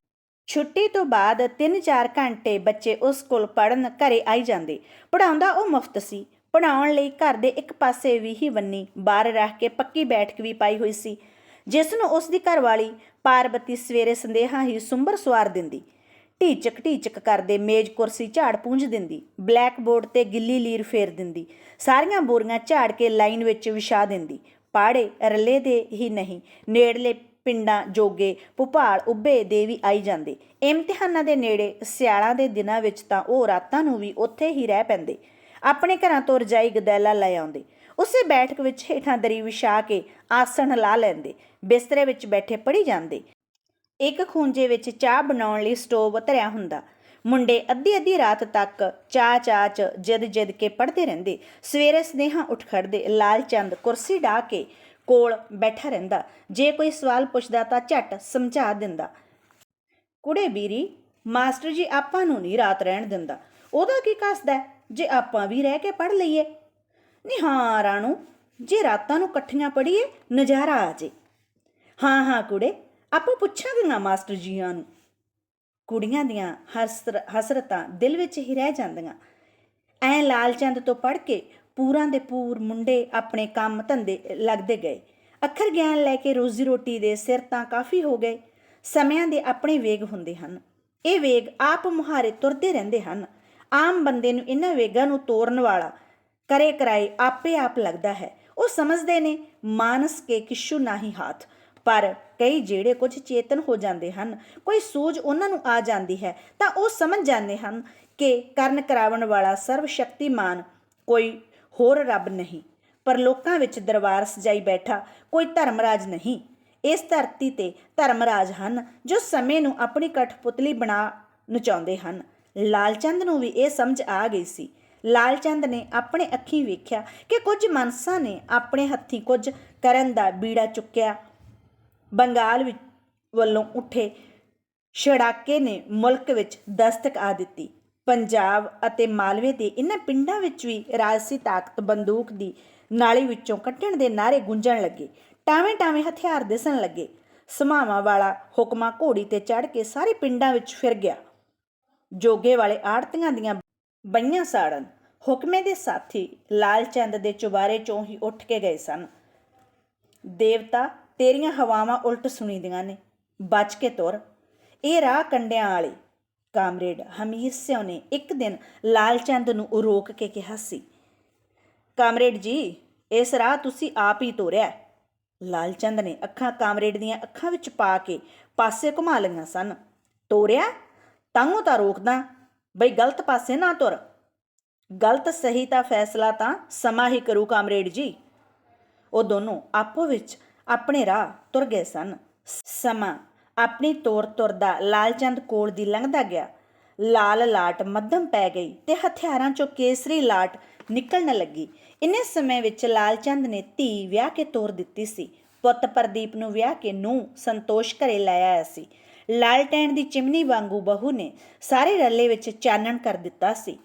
ਛੁੱਟੀ ਤੋਂ ਬਾਅਦ 3-4 ਘੰਟੇ ਬੱਚੇ ਉਸ ਕੋਲ ਪੜਨ ਘਰੇ ਆਈ ਜਾਂਦੇ। ਪੜਾਉਂਦਾ ਉਹ ਮੁਫਤ ਸੀ। ਪੜਾਉਣ ਲਈ ਘਰ ਦੇ ਇੱਕ ਪਾਸੇ ਵੀ ਹੀ ਬੰਨੀ, ਬਾਹਰ ਰੱਖ ਕੇ ਪੱਕੀ ਬੈਠਕ ਵੀ ਪਾਈ ਹੋਈ ਸੀ। ਜਿਸ ਨੂੰ ਉਸ ਦੀ ਘਰਵਾਲੀ ਪਾਰਬਤੀ ਸਵੇਰੇ ਸੰਦੇਹਾ ਹੀ ਸੁੰਬਰ ਸਵਾਰ ਦਿੰਦੀ। ਢੀਚਕ ਢੀਚਕ ਕਰਦੇ ਮੇਜ਼ ਕੁਰਸੀ ਝਾੜ ਪੂੰਝ ਦਿੰਦੀ, ਬਲੈਕ ਬੋਰਡ ਤੇ ਗਿੱਲੀ ਲੀਰ ਫੇਰ ਦਿੰਦੀ, ਸਾਰੀਆਂ ਬੋਰੀਆਂ ਝਾੜ ਕੇ ਲਾਈਨ ਵਿੱਚ ਵਿਛਾ ਦਿੰਦੀ। ਪਾੜੇ, ਰਲੇ ਦੇ ਹੀ ਨਹੀਂ, ਨੇੜਲੇ ਪਿੰਡਾਂ ਜੋਗੇ ਭੁਪਾਲ ਉੱਬੇ ਦੇ ਵੀ ਆਈ ਜਾਂਦੇ। ਇਮਤਿਹਾਨਾਂ ਦੇ ਨੇੜੇ ਸਿਆਲਾਂ ਦੇ ਦਿਨਾਂ ਵਿੱਚ ਤਾਂ ਉਹ ਰਾਤਾਂ ਨੂੰ ਵੀ ਉੱਥੇ ਹੀ ਰਹਿ ਪੈਂਦੇ। ਆਪਣੇ ਘਰਾਂ ਤੋਂ ਰਜਾਈ ਗਦੈਲਾ ਲੈ ਆਉਂਦੇ। ਉਸੇ ਬੈਠਕ ਵਿੱਚ ਹੇਠਾਂ ਦਰੀ ਵਿਛਾ ਕੇ ਆਸਣ ਲਾ ਲੈਂਦੇ। ਬਿਸਤਰੇ ਵਿੱਚ ਬੈਠੇ ਪੜੀ ਜਾਂਦੇ। ਇੱਕ ਖੂੰਜੇ ਵਿੱਚ ਚਾਹ ਬਣਾਉਣ ਲਈ ਸਟੋਵ ਧਰਿਆ ਹੁੰਦਾ। ਮੁੰਡੇ ਅੱਧੀ ਅੱਧੀ ਰਾਤ ਤੱਕ ਚਾਹ ਚਾਹ ਚ ਜਿੱਦ ਜਿੱਦ ਕੇ ਪੜ੍ਹਦੇ ਰਹਿੰਦੇ। ਸਵੇਰੇ ਸਨੇਹਾ ਉੱਠ ਖੜਦੇ ਲਾਲ ਚੰਦ ਕੁਰਸੀ ਢਾ ਕੇ ਕੋਲ ਬੈਠਾ ਰਹਿੰਦਾ। ਜੇ ਕੋਈ ਸਵਾਲ ਪੁੱਛਦਾ ਤਾਂ ਝਟ ਸਮਝਾ ਦਿੰਦਾ। ਕੁੜੇ ਬੀਰੀ ਮਾਸਟਰ ਜੀ ਆਪਾਂ ਨੂੰ ਨਹੀਂ ਰਾਤ ਰਹਿਣ ਦਿੰਦਾ। ਉਹਦਾ ਕੀ ਕਸਦਾ ਜੇ ਆਪਾਂ ਵੀ ਰਹਿ ਕੇ ਪੜ ਲਈਏ? ਨਹੀਂ ਹਾਂ ਰਾਣੂ, ਜੇ ਰਾਤਾਂ ਨੂੰ ਇਕੱਠੀਆਂ ਪੜੀਏ ਨਜ਼ਾਰਾ ਆ ਜੇ। ਹਾਂ ਹਾਂ ਕੁੜੇ, ਆਪਾਂ ਪੁੱਛਾਂਗੇ ਮਾਸਟਰ ਜੀਆਂ ਨੂੰ? ਕੁੜੀਆਂ ਦੀਆਂ ਹਸਰ ਹਸਰਤਾਂ ਦਿਲ ਵਿੱਚ ਹੀ ਰਹਿ ਜਾਂਦੀਆਂ। ਐ ਲਾਲਚੰਦ ਤੋਂ ਪੜ ਕੇ ਪੂਰਾਂ ਦੇ ਪੂਰ ਮੁੰਡੇ ਆਪਣੇ ਕੰਮ ਧੰਦੇ ਲੱਗਦੇ ਗਏ। ਅੱਖਰ ਗਿਆਨ ਲੈ ਕੇ ਰੋਜ਼ੀ ਰੋਟੀ ਦੇ ਸਿਰ ਤਾਂ ਕਾਫੀ ਹੋ ਗਏ। ਸਮਿਆਂ ਦੇ ਆਪਣੇ ਵੇਗ ਹੁੰਦੇ ਹਨ। ਇਹ ਵੇਗ ਆਪ ਮੁਹਾਰੇ ਤੁਰਦੇ ਰਹਿੰਦੇ ਹਨ। ਆਮ ਬੰਦੇ ਨੂੰ ਇਹਨਾਂ ਵੇਗਾਂ ਨੂੰ ਤੋੜਨ ਵਾਲਾ ਕਰੇ ਕਰਾਏ ਆਪੇ ਆਪ ਲੱਗਦਾ ਹੈ। ਉਹ ਸਮਝਦੇ ਨੇ, ਮਾਨਸ ਕੇ ਕਿਛੂ ਨਾਹੀ ਹਾਥ। ਪਰ ਕਈ ਜਿਹੜੇ ਕੁਝ ਚੇਤਨ ਹੋ ਜਾਂਦੇ ਹਨ, ਕੋਈ ਸੂਝ ਉਹਨਾਂ ਨੂੰ ਆ ਜਾਂਦੀ ਹੈ, ਤਾਂ ਉਹ ਸਮਝ ਜਾਂਦੇ ਹਨ ਕਿ ਕਰਨ ਕਰਾਵਣ ਵਾਲਾ ਸਰਵ ਸ਼ਕਤੀਮਾਨ ਕੋਈ ਹੋਰ ਰੱਬ ਨਹੀਂ, ਪਰ ਲੋਕਾਂ ਵਿੱਚ ਦਰਬਾਰ ਸਜਾਈ ਬੈਠਾ ਕੋਈ ਧਰਮਰਾਜ ਨਹੀਂ। ਇਸ ਧਰਤੀ ਤੇ ਧਰਮਰਾਜ ਹਨ ਜੋ ਸਮੇਂ ਨੂੰ ਆਪਣੀ ਕਠਪੁਤਲੀ ਬਣਾ ਨਚਾਉਂਦੇ ਹਨ। ਲਾਲਚੰਦ ਨੂੰ ਵੀ ਇਹ ਸਮਝ ਆ ਗਈ ਸੀ। ਲਾਲਚੰਦ ਨੇ ਆਪਣੇ ਅੱਖੀਂ ਵੇਖਿਆ ਕਿ ਕੁਝ ਮਨਸਾਂ ਨੇ ਆਪਣੇ ਹੱਥੀਂ ਕੁਝ ਕਰਨ ਦਾ ਬੀੜਾ ਚੁੱਕਿਆ। ਬੰਗਾਲ ਵਿੱਚ ਵੱਲੋਂ ਉੱਠੇ ਛੜਾਕੇ ਨੇ ਮੁਲਕ ਵਿੱਚ ਦਸਤਕ ਆ ਦਿੱਤੀ। ਪੰਜਾਬ ਅਤੇ ਮਾਲਵੇ ਦੇ ਇਹਨਾਂ ਪਿੰਡਾਂ ਵਿੱਚ ਵੀ ਰਾਜਸੀ ਤਾਕਤ ਬੰਦੂਕ ਦੀ ਨਾਲੀ ਵਿੱਚੋਂ ਕੱਢਣ ਦੇ ਨਾਰੇ ਗੂੰਜਣ ਲੱਗੇ ਟਾਵੇਂ ਟਾਵੇਂ ਹਥਿਆਰ ਦਿਸਣ ਲੱਗੇ। ਸਮਾਵਾਂ ਵਾਲਾ ਹੁਕਮਾ ਘੋੜੀ ਤੇ ਚੜ੍ਹ ਕੇ ਸਾਰੇ ਪਿੰਡਾਂ ਵਿੱਚ ਫਿਰ ਗਿਆ। ਜੋਗੇ ਵਾਲੇ ਆੜਤੀਆਂ ਦੀਆਂ ਬਈਆਂ ਸਾੜਨ, ਹੁਕਮੇ ਦੇ ਸਾਥੀ ਲਾਲਚੰਦ ਦੇ ਚੁਬਾਰੇ ਚੋਂ ਹੀ ਉੱਠ ਕੇ ਗਏ ਸਨ। ਦੇਵਤਾ, ਤੇਰੀਆਂ ਹਵਾਵਾਂ ਉਲਟ ਸੁਣੀਦੀਆਂ ਨੇ, ਬਚ ਕੇ ਤੁਰ। ਇਹ ਰਾਹ ਕੰਡਿਆਂ ਵਾਲੀ ਕਾਮਰੇਡ ਹਮੀਰ ਸਿਉ ਨੇ ਇੱਕ ਦਿਨ ਲਾਲਚੰਦ ਨੂੰ ਰੋਕ ਕੇ ਕਿਹਾ ਸੀ, ਕਾਮਰੇਡ ਜੀ, ਇਸ ਰਾਹ ਤੁਸੀਂ ਆਪ ਹੀ ਤੋਰਿਆ ਲਾਲਚੰਦ ਨੇ ਅੱਖਾਂ ਕਾਮਰੇਡ ਦੀਆਂ ਅੱਖਾਂ ਵਿੱਚ ਪਾ ਕੇ ਪਾਸੇ ਘੁਮਾ ਲਈਆਂ ਸਨ। ਤੋਰਿਆ? ਤਾਂੋਂ ਤਾਂ ਰੋਕਦਾ। ਬਈ ਗਲਤ ਪਾਸੇ ਨਾ ਤੁਰ। ਗਲਤ ਸਹੀ ਤਾਂ ਫੈਸਲਾ ਤਾਂ ਸਮਾਂ ਹੀ ਕਰੂ ਕਾਮਰੇਡ ਜੀ। ਉਹ ਦੋਨੋਂ ਆਪੋ ਵਿੱਚ ਆਪਣੇ ਰਾਹ ਤੁਰ ਗਏ ਸਨ। ਸਮਾਂ ਆਪਣੀ ਤੋਰ ਤੁਰਦਾ ਲਾਲਚੰਦ ਕੋਲ ਦੀ ਲੰਘਦਾ ਗਿਆ। ਲਾਲ ਲਾਟ ਮੱਧਮ ਪੈ ਗਈ ਤੇ ਹਥਿਆਰਾਂ ਚੋਂ ਕੇਸਰੀ ਲਾਟ ਨਿਕਲਣ ਲੱਗੀ। ਇੰਨੇ ਸਮੇਂ ਵਿੱਚ ਲਾਲਚੰਦ ਨੇ ਧੀ ਵਿਆਹ ਕੇ ਤੋਰ ਦਿੱਤੀ ਸੀ। ਪੁੱਤ ਪ੍ਰਦੀਪ ਨੂੰ ਵਿਆਹ ਕੇ ਨੂੰ ਸੰਤੋਸ਼ ਘਰੇ ਲੈ ਆਇਆ ਸੀ। ਲਾਲਟੈਨ ਦੀ ਚਿਮਨੀ ਵਾਂਗੂ ਬਹੂ ਨੇ ਸਾਰੇ ਰੱਲੇ ਵਿੱਚ ਚਾਨਣ ਕਰ ਦਿੱਤਾ ਸੀ।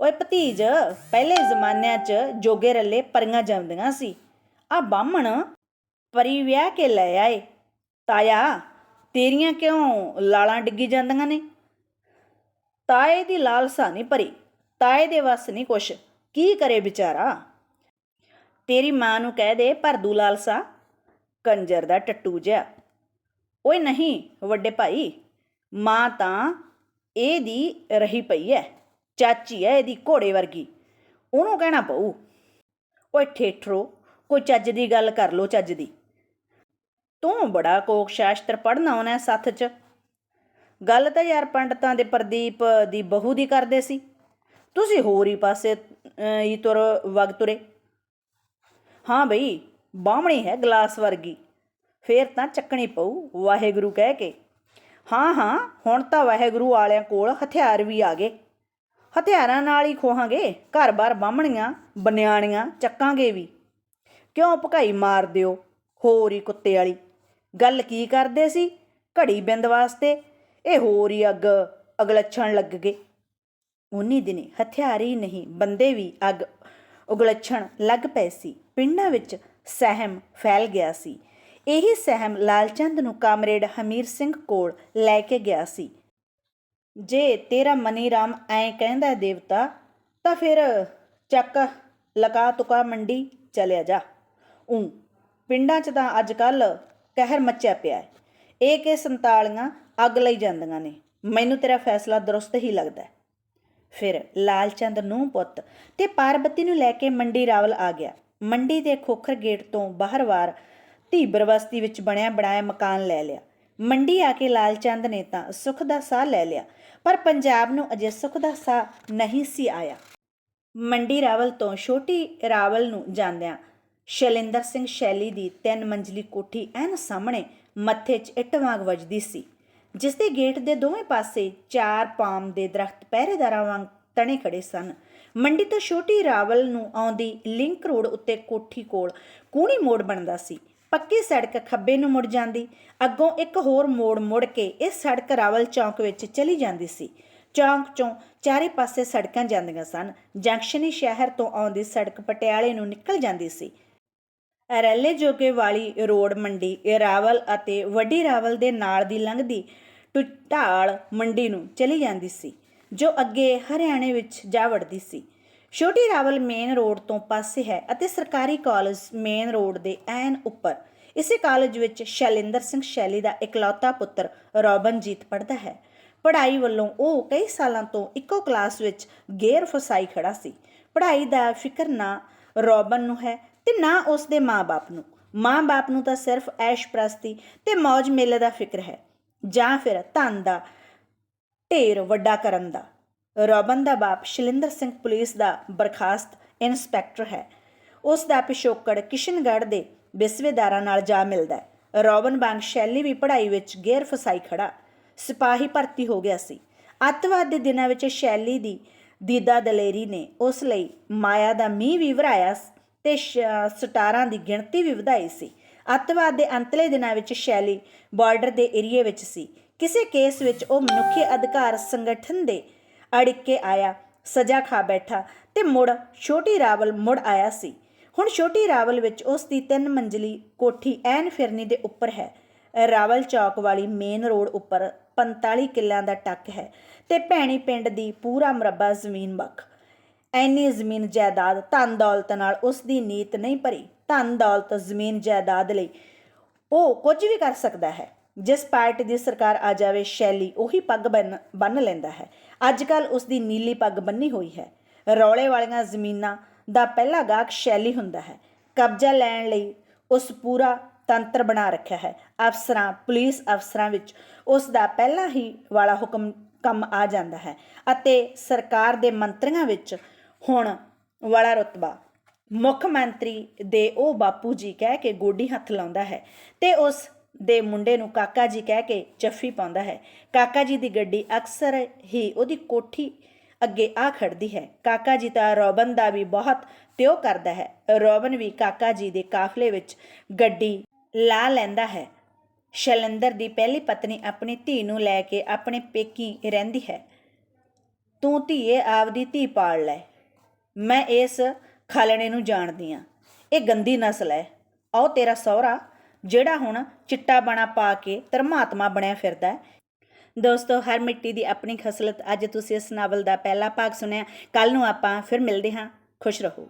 ਓਏ ਭਤੀਜ, ਪਹਿਲੇ ਜ਼ਮਾਨਿਆਂ 'ਚ ਜੋਗੇ ਰੱਲੇ ਪਰੀਆਂ ਜਾਂਦੀਆਂ ਸੀ। ਆ ਬਾਹਮਣ ਪਰੀ ਵਿਆਹ ਕੇ ਲੈ ਆਏ। ਤਾਇਆ ਤੇਰੀਆਂ ਕਿਉਂ ਲਾਲਾਂ ਡਿੱਗੀ ਜਾਂਦੀਆਂ ਨੇ? ਤਾਏ ਦੀ ਲਾਲਸਾ ਨਹੀਂ ਭਰੀ, ਤਾਏ ਦੇ ਵੱਸ ਨਹੀਂ ਕੁਛ ਕੀ ਕਰੇ ਵਿਚਾਰਾ? ਤੇਰੀ ਮਾਂ ਨੂੰ ਕਹਿ ਦੇ ਭਰਦੂ ਲਾਲਸਾ। ਕੰਜਰ ਦਾ ਟੱਟੂ ਜਿਹਾ। ਓਏ ਨਹੀਂ, ਵੱਡੇ ਭਾਈ, ਮਾਂ ਤਾਂ ਇਹਦੀ ਰਹੀ ਪਈ ਐ, ਚਾਚੀ ਐ ਇਹਦੀ ਘੋੜੇ ਵਰਗੀ। ਉਹਨੂੰ ਕਹਿਣਾ ਪਊ। ਓਏ ਠੇਠਰੋ, ਕੋਈ ਚੱਜ ਦੀ ਗੱਲ ਕਰ ਲੋ ਚੱਜ ਦੀ। ਤੂੰ ਬੜਾ ਕੋਕ ਸ਼ਾਸਤਰ ਪੜਨਾ ਆਉਣਾ ਸੱਥ 'ਚ। ਗੱਲ ਤਾਂ ਯਾਰ ਪੰਡਤਾਂ ਦੇ ਪ੍ਰਦੀਪ ਦੀ ਬਹੂ ਦੀ ਕਰਦੇ ਸੀ। ਤੁਸੀਂ ਹੋਰ ਹੀ ਪਾਸੇ ਹੀ ਤੁਰ, ਵਗ ਤੁਰੇ। ਹਾਂ ਬਈ, ਬਾਹਮਣੀ ਹੈ ਗਲਾਸ ਵਰਗੀ। ਫੇਰ ਤਾਂ ਚੱਕਣੀ ਪਊ ਵਾਹਿਗੁਰੂ ਕਹਿ ਕੇ। ਹਾਂ ਹਾਂ, ਹੁਣ ਤਾਂ ਵਾਹਿਗੁਰੂ ਵਾਲਿਆਂ ਕੋਲ ਹਥਿਆਰ ਵੀ ਆ ਗਏ। ਹਥਿਆਰਾਂ ਨਾਲ ਹੀ ਖੋਹਾਂਗੇ, ਘਰ-ਬਾਰ ਬਾਹਮਣੀਆਂ, ਬਨਿਆਣੀਆਂ ਚੱਕਾਂਗੇ ਵੀ। ਕਿਉਂ ਭਕਾਈ ਮਾਰ ਦਿਓ, ਹੋਰ ਹੀ ਕੁੱਤੇ ਵਾਲੀ। ਗੱਲ ਕੀ ਕਰਦੇ ਸੀ? ਘੜੀ ਬਿੰਦ ਵਾਸਤੇ ਇਹ ਹੋਰ ਹੀ ਅੱਗ ਅਗਲੱਛਣ ਲੱਗ ਗਏ। ਉਨੀ ਦਿਨੇ ਹਥਿਆਰ ਹੀ ਨਹੀਂ, ਬੰਦੇ ਵੀ ਅੱਗ ਉਗਲੱਛਣ ਲੱਗ ਪਏ ਸੀ। ਪਿੰਡਾਂ ਵਿੱਚ ਸਹਿਮ ਫੈਲ ਗਿਆ ਸੀ। ਇਹੀ ਸਹਿਮ ਲਾਲਚੰਦ ਨੂੰ ਕਾਮਰੇਡ ਹਮੀਰ ਸਿੰਘ ਕੋਲ ਲੈ ਕੇ ਗਿਆ ਸੀ। ਜੇ ਤੇਰਾ ਮਨੀ ਰਾਮ ਐਂ ਕਹਿੰਦਾ ਦੇਵਤਾ, ਤਾਂ ਫਿਰ ਚੱਕ ਲਕਾ ਤੁਕਾ ਮੰਡੀ ਚਲਿਆ ਜਾ। ਉਂ, ਪਿੰਡਾਂ 'ਚ ਤਾਂ ਅੱਜ ਕੱਲ ਕਹਿਰ ਮੱਚਿਆ ਪਿਆ ਹੈ। ਇਹ ਕਿ ਸੰਤਾਲੀਆਂ ਅੱਗ ਲਈ ਜਾਂਦੀਆਂ ਨੇ, ਮੈਨੂੰ ਤੇਰਾ ਫੈਸਲਾ ਦਰੁਸਤ ਹੀ ਲੱਗਦਾ ਫਿਰ ਲਾਲਚੰਦ ਨੂੰ ਪੁੱਤ ਤੇ ਪਾਰਬਤੀ ਨੂੰ ਲੈ ਕੇ ਮੰਡੀ ਰਾਵਲ ਆ ਗਿਆ। ਮੰਡੀ ਦੇ ਖੋਖਰ ਗੇਟ ਤੋਂ ਬਾਹਰਵਾਰ ਧੀਬਰ ਬਸਤੀ ਵਿੱਚ ਬਣਿਆ ਬਣਾਇਆ ਮਕਾਨ ਲੈ ਲਿਆ। ਮੰਡੀ ਆ ਕੇ ਲਾਲਚੰਦ ਨੇ ਤਾਂ ਸੁੱਖ ਦਾ ਸਾਹ ਲੈ ਲਿਆ, ਪਰ ਪੰਜਾਬ ਨੂੰ ਅਜੇ ਸੁੱਖ ਦਾ ਸਾਹ ਨਹੀਂ ਸੀ ਆਇਆ। ਮੰਡੀ ਰਾਵਲ ਤੋਂ ਛੋਟੀ ਰਾਵਲ ਨੂੰ ਜਾਂਦਿਆਂ ਸ਼ੈਲਿੰਦਰ ਸਿੰਘ ਸ਼ੈਲੀ ਦੀ ਤਿੰਨ ਮੰਜ਼ਲੀ ਕੋਠੀ ਐਨ ਸਾਹਮਣੇ ਮੱਥੇ 'ਚ ਇੱਟ ਵਾਂਗ ਵੱਜਦੀ ਸੀ, ਜਿਸ ਦੇ ਗੇਟ ਦੇ ਦੋਵੇਂ ਪਾਸੇ ਚਾਰ ਪਾਮ ਦੇ ਦਰਖਤ ਪਹਿਰੇਦਾਰਾਂ ਵਾਂਗ ਤਣੇ ਖੜੇ ਸਨ। ਮੰਡੀ ਤੋਂ ਛੋਟੀ ਰਾਵਲ ਨੂੰ ਆਉਂਦੀ ਲਿੰਕ ਰੋਡ ਉੱਤੇ ਕੋਠੀ ਕੋਲ ਕੂਣੀ ਮੋੜ ਬਣਦਾ ਸੀ। ਪੱਕੀ ਸੜਕ ਖੱਬੇ ਨੂੰ ਮੁੜ ਜਾਂਦੀ, ਅੱਗੋਂ ਇੱਕ ਹੋਰ ਮੋੜ ਮੁੜ ਕੇ ਇਹ ਸੜਕ ਰਾਵਲ ਚੌਂਕ ਵਿੱਚ ਚਲੀ ਜਾਂਦੀ ਸੀ। ਚੌਂਕ ਚੋਂ ਚਾਰੇ ਪਾਸੇ ਸੜਕਾਂ ਜਾਂਦੀਆਂ ਸਨ। ਜੰਕਸ਼ਨੀ ਸ਼ਹਿਰ ਤੋਂ ਆਉਂਦੀ ਸੜਕ ਪਟਿਆਲੇ ਨੂੰ ਨਿਕਲ ਜਾਂਦੀ ਸੀ। ਅਰੈਲੇ ਜੋਗੇ ਵਾਲੀ ਰੋਡ ਮੰਡੀ ਰਾਵਲ ਅਤੇ ਵੱਡੀ ਰਾਵਲ ਦੇ ਨਾਲ ਦੀ ਲੰਘਦੀ ਟੁੱਟਾਲ ਮੰਡੀ ਨੂੰ ਚਲੀ ਜਾਂਦੀ ਸੀ, ਜੋ ਅੱਗੇ ਹਰਿਆਣੇ ਵਿੱਚ ਜਾ ਵੜਦੀ ਸੀ। ਛੋਟੀ ਰਾਵਲ ਮੇਨ ਰੋਡ ਤੋਂ ਪਾਸੇ ਹੈ ਅਤੇ ਸਰਕਾਰੀ ਕਾਲਜ ਮੇਨ ਰੋਡ ਦੇ ਐਨ ਉੱਪਰ। ਇਸੇ ਕਾਲਜ ਵਿੱਚ ਸ਼ੈਲਿੰਦਰ ਸਿੰਘ ਸ਼ੈਲੀ ਦਾ ਇਕਲੌਤਾ ਪੁੱਤਰ ਰੋਬਨਜੀਤ ਪੜ੍ਹਦਾ ਹੈ। ਪੜ੍ਹਾਈ ਵੱਲੋਂ ਉਹ ਕਈ ਸਾਲਾਂ ਤੋਂ ਇੱਕੋ ਕਲਾਸ ਵਿੱਚ ਗੇਰ ਫਸਾਈ ਖੜਾ ਸੀ। ਪੜ੍ਹਾਈ ਦਾ ਫਿਕਰ ਨਾ ਰੋਬਨ ਨੂੰ ਹੈ ਤੇ ਨਾ ਉਸ ਦੇ ਮਾਪੇ ਨੂੰ। ਮਾਂ-ਬਾਪ ਨੂੰ ਤਾਂ ਸਿਰਫ ਐਸ਼ ਪ੍ਰਸਤੀ ਤੇ ਮौज ਮੇਲੇ ਦਾ ਫਿਕਰ ਹੈ, ਜਾਂ ਫਿਰ ਧਨ ਦਾ ਢੇਰ ਵੱਡਾ ਕਰਨ ਦਾ। ਰੋਬਨ ਦਾ ਬਾਪ ਸ਼ਲਿੰਦਰ ਸਿੰਘ ਪੁਲਿਸ ਦਾ ਬਰਖਾਸਤ ਇਨਸਪੈਕਟਰ ਹੈ। ਉਸ ਦਾ ਪਿਛੋਕੜ ਕਿਸ਼ਨਗੜ੍ਹ ਦੇ ਵਿਸਵੇਦਾਰਾਂ ਨਾਲ ਜਾ ਮਿਲਦਾ ਹੈ। ਰੋਬਨ ਵਾਂਗ ਸ਼ੈਲੀ ਵੀ ਪੜ੍ਹਾਈ ਵਿੱਚ ਗੇਰ ਫਸਾਈ ਖੜਾ ਸਿਪਾਹੀ ਭਰਤੀ ਹੋ ਗਿਆ ਸੀ। ਅੱਤਵਾਦ ਦੇ ਦਿਨਾਂ ਵਿੱਚ ਸ਼ੈਲੀ ਦੀ ਦੀਦਾ ਦਲੇਰੀ ਨੇ ਉਸ ਲਈ ਮਾਇਆ ਦਾ ਮੀਂਹ ਵੀ ਵਰਾਇਆ ਤੇ ਸਟਾਰਾਂ ਦੀ ਗਿਣਤੀ ਵੀ ਵਧਾਈ ਸੀ। ਅੱਤਵਾਦ ਦੇ ਅੰਤਲੇ ਦਿਨਾਂ ਵਿੱਚ ਸ਼ੈਲੀ ਬਾਰਡਰ ਦੇ ਏਰੀਏ ਵਿੱਚ ਸੀ। ਕਿਸੇ ਕੇਸ ਵਿੱਚ ਉਹ ਮਨੁੱਖੀ ਅਧਿਕਾਰ ਸੰਗਠਨ ਦੇ ਅੜਿੱਕੇ ਆਇਆ, ਸਜ਼ਾ ਖਾ ਬੈਠਾ ਤੇ ਮੁੜ ਛੋਟੀ ਰਾਵਲ ਮੁੜ ਆਇਆ ਸੀ। ਹੁਣ ਛੋਟੀ ਰਾਵਲ ਵਿੱਚ ਉਸ ਦੀ ਤਿੰਨ ਮੰਜ਼ਲੀ ਕੋਠੀ ਐਨ ਫਿਰਨੀ ਦੇ ਉੱਪਰ ਹੈ। ਰਾਵਲ ਚੌਕ ਵਾਲੀ ਮੇਨ ਰੋਡ ਉੱਪਰ 45 ਕਿੱਲਿਆਂ ਦਾ ਟੱਕ ਹੈ ਤੇ ਭੈਣੀ ਪਿੰਡ ਦੀ ਪੂਰਾ ਮਰਬਾ ਜ਼ਮੀਨ ਵੱਖ। ਐਨੀ ਜ਼ਮੀਨ ਜਾਇਦਾਦ ਧਨ ਦੌਲਤ ਨਾਲ ਉਸ ਦੀ ਨੀਤ ਨਹੀਂ ਭਰੀ। ਧਨ ਦੌਲਤ ਜ਼ਮੀਨ ਜਾਇਦਾਦ ਲਈ ਉਹ ਕੁਝ ਵੀ ਕਰ ਸਕਦਾ ਹੈ। ਜਿਸ ਪਾਰਟੀ ਦੀ ਸਰਕਾਰ ਆ ਜਾਵੇ, ਸ਼ੈਲੀ ਉਹੀ ਪੱਗ ਬੰਨ ਬੰਨ ਲੈਂਦਾ ਹੈ। ਅੱਜ ਕੱਲ ਉਸ ਦੀ ਨੀਲੀ ਪੱਗ ਬੰਨੀ ਹੋਈ ਹੈ। ਰੌਲੇ ਵਾਲੀਆਂ ਜ਼ਮੀਨਾਂ ਦਾ ਪਹਿਲਾ ਗਾਹਕ ਸ਼ੈਲੀ ਹੁੰਦਾ ਹੈ। ਕਬਜ਼ਾ ਲੈਣ ਲਈ ਉਸ ਪੂਰਾ ਤੰਤਰ ਬਣਾ ਰੱਖਿਆ ਹੈ। ਅਫਸਰਾਂ, ਪੁਲਿਸ ਅਫਸਰਾਂ ਵਿੱਚ ਉਸ ਦਾ ਪਹਿਲਾ ਹੀ ਵਾਲਾ ਹੁਕਮ ਕੰਮ ਆ ਜਾਂਦਾ ਹੈ ਅਤੇ ਸਰਕਾਰ ਦੇ ਮੰਤਰੀਆਂ ਵਿੱਚ ਹੁਣ ਵਾਲਾ ਰੁਤਬਾ। ਮੁੱਖ ਮੰਤਰੀ ਦੇ ਉਹ ਬਾਪੂ ਜੀ ਕਹਿ ਕੇ ਗੋਡੀ ਹੱਥ ਲਾਉਂਦਾ ਹੈ ਤੇ ਉਸ ਦੇ ਮੁੰਡੇ ਨੂੰ ਕਾਕਾ ਜੀ ਕਹਿ ਕੇ ਜੱਫੀ ਪਾਉਂਦਾ ਹੈ। ਕਾਕਾ ਜੀ ਦੀ ਗੱਡੀ ਅਕਸਰ ਹੀ ਉਹਦੀ ਕੋਠੀ ਅੱਗੇ ਆ ਖੜਦੀ ਹੈ। ਕਾਕਾ ਜੀ ਤਾਂ ਰੋਬਨ ਦਾ ਵੀ ਬਹੁਤ ਤਿਉ ਕਰਦਾ ਹੈ। ਰੋਬਨ ਵੀ ਕਾਕਾ ਜੀ ਦੇ ਕਾਫਲੇ ਵਿੱਚ ਗੱਡੀ ਲਾ ਲੈਂਦਾ ਹੈ। ਸ਼ੈਲੰਦਰ ਦੀ ਪਹਿਲੀ ਪਤਨੀ ਆਪਣੀ ਧੀ ਨੂੰ ਲੈ ਕੇ ਆਪਣੇ ਪੇਕੀ ਰਹਿੰਦੀ ਹੈ। ਤੂੰ ਧੀਏ, ਆਪਦੀ ਧੀ ਪਾਲ ਲੈ। ਮੈਂ ਇਸ ਖਾਲਣੇ ਨੂੰ ਜਾਣਦੀ ਆ। ਇਹ ਗੰਦੀ ਨਸਲ ਹੈ ਆਓ ਤੇਰਾ ਸਹੁਰਾ, ਜਿਹੜਾ ਹੁਣ ਚਿੱਟਾ ਬਣਾ ਪਾ ਕੇ ਧਰਮਾਤਮਾ ਬਣਿਆ ਫਿਰਦਾ ਹੈ ਦੋਸਤੋ, ਹਰ ਮਿੱਟੀ ਦੀ ਆਪਣੀ ਖਸਲਤ, ਅੱਜ ਤੁਸੀਂ ਇਸ ਨਾਵਲ ਦਾ ਪਹਿਲਾ ਭਾਗ ਸੁਣਿਆ। ਕੱਲ ਨੂੰ ਆਪਾਂ ਫਿਰ ਮਿਲਦੇ ਹਾਂ। ਖੁਸ਼ ਰਹੋ।